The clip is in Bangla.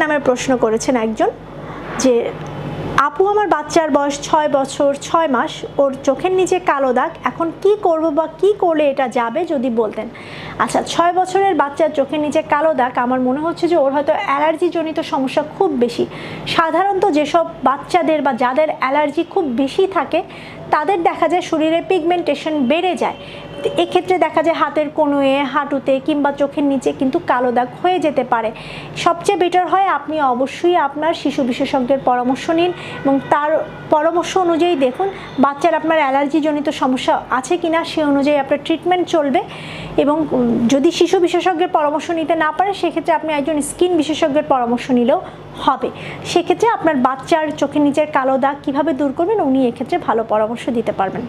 ধরনের প্রশ্ন করেছেন একজন যে, আপু, আমার বাচ্চার বয়স ছয় বছর, ছয় মাস, ওর চোখের নিচে কালো দাগ, এখন কি করব বা কি করলে এটা যাবে যদি বলতেন? আচ্ছা ছয় বছরের বাচ্চার চোখের নিচে কালো দাগ, আমার মনে হচ্ছে যে ওর হয়তো অ্যালার্জিজনিত সমস্যা খুব বেশি। সাধারণত যেসব বাচ্চাদের বা যাদের অ্যালার্জি খুব বেশি থাকে, তাদের দেখা যায় শরীরে পিগমেন্টেশন বেড়ে যায়। এক্ষেত্রে দেখা যায় হাতের কোনোয়ে হাঁটুতে কিংবা চোখের নিচে কিন্তু কালো দাগ হয়ে যেতে পারে। সবচেয়ে বেটার হয় আপনি অবশ্যই আপনার শিশু বিশেষজ্ঞের পরামর্শ নিন এবং তার পরামর্শ অনুযায়ী দেখুন, বাচ্চার আপনার অ্যালার্জিজনিত সমস্যা আছে কি না সে অনুযায়ী আপনার ট্রিটমেন্ট চলবে এবং যদি শিশু বিশেষজ্ঞের পরামর্শ নিতে না পারে, সেক্ষেত্রে আপনি একজন স্কিন বিশেষজ্ঞের পরামর্শ নিলেও হবে। সেক্ষেত্রে আপনার বাচ্চার চোখের নিচের কালো দাগ কীভাবে দূর করবেন, উনি এক্ষেত্রে ভালো পরামর্শ দিতে পারবেন।